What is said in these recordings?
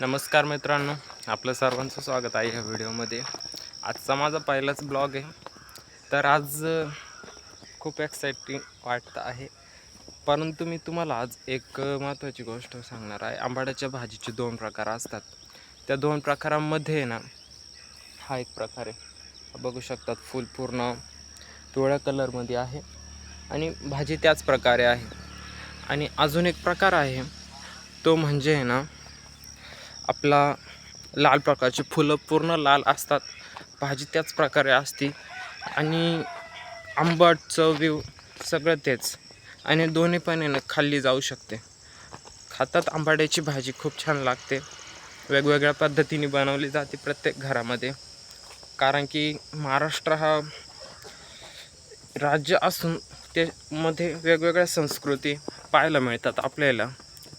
नमस्कार मित्रांनो आपलं सर्वांचं स्वागत आहे ह्या व्हिडिओमध्ये. आजचा माझा पहिलाच ब्लॉग आहे. तर आज खूप एक्साइटिंग वाटतं आहे. परंतु मी तुम्हाला आज एक महत्त्वाची गोष्ट सांगणार आहे. आंबाड्याच्या भाजीचे दोन प्रकार असतात. त्या दोन प्रकारांमध्ये आहे ना हा एक प्रकार आहे. बघू शकतात फुल पूर्ण पिवळ्या कलरमध्ये आहे आणि भाजी त्याच प्रकारे आहे. आणि अजून एक प्रकार आहे तो म्हणजे आहे ना आपला लाल प्रकारची फुलं पूर्ण लाल असतात. भाजी त्याच प्रकारे असते. आणि आंबट चवीव सगळं तेच. आणि दोन्ही पण आहे ना खाल्ली जाऊ शकते. खातात आंबाड्याची भाजी खूप छान लागते. वेगवेगळ्या पद्धतीने बनवली जाते प्रत्येक घरामध्ये. कारण की महाराष्ट्र हा राज्य असून त्यामध्ये वेगवेगळ्या संस्कृती पाहायला मिळतात आपल्याला.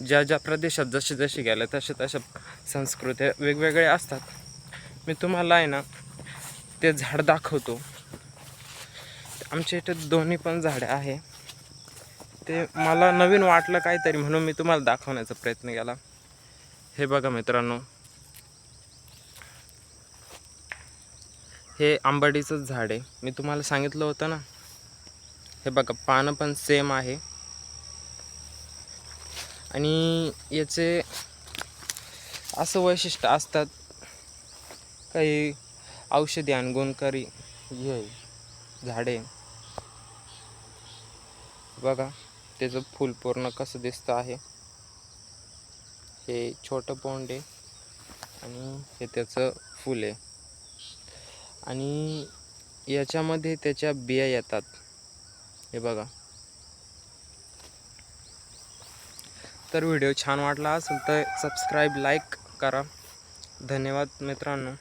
ज्या ज्या प्रदेशात जसे जसे गेले तसे तशा संस्कृत्या वेगवेगळ्या असतात. मी तुम्हाला आहे ना ते झाड दाखवतो. आमच्या इथे दोन्ही पण झाडे आहे. ते मला नवीन वाटलं काहीतरी म्हणून मी तुम्हाला दाखवण्याचा प्रयत्न केला. हे बघा मित्रांनो. हे आंबाडीचंच झाड आहे. मी तुम्हाला सांगितलं होतं ना. हे बघा पानं पण सेम आहे. आणि याचे असं वैशिष्ट्य असतात. काही औषधी आणि गुणकारी हे झाडे. बघा त्याचं फूल पूर्ण कसं दिसतं आहे. हे छोटं पोंड आहे आणि हे त्याचं फूल आहे. आणि याच्यामध्ये त्याच्या बिया येतात. हे बघा. तर व्हिडिओ छान वाटला असेल तर सबस्क्राईब लाईक करा. धन्यवाद मित्रांनो.